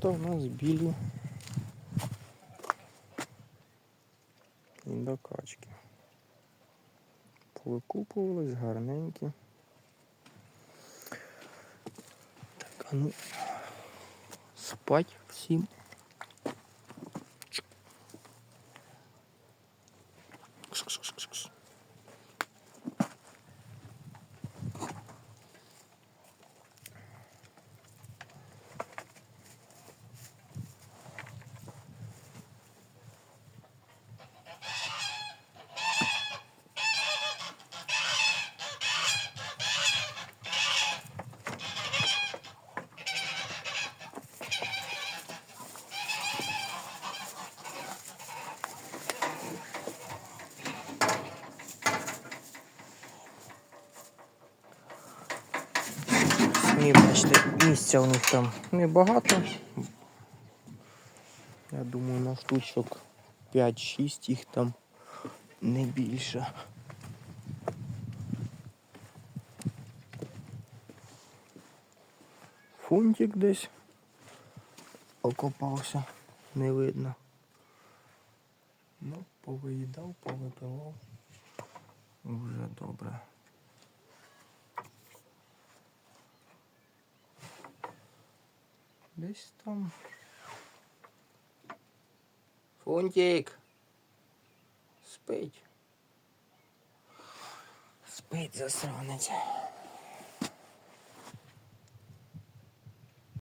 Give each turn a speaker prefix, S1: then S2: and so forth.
S1: тут у нас білі індокачки. Повикупувались гарненькі. Так, а ну спать всім. Самі бачите, місця у них там небагато. Я думаю, на штучок 5-6 їх там не більше. Фунтик десь окопався, не видно. Ну, повиїдав, повипивав. Вже добре. Десь там. Фунтик. Спить. Спить засранець.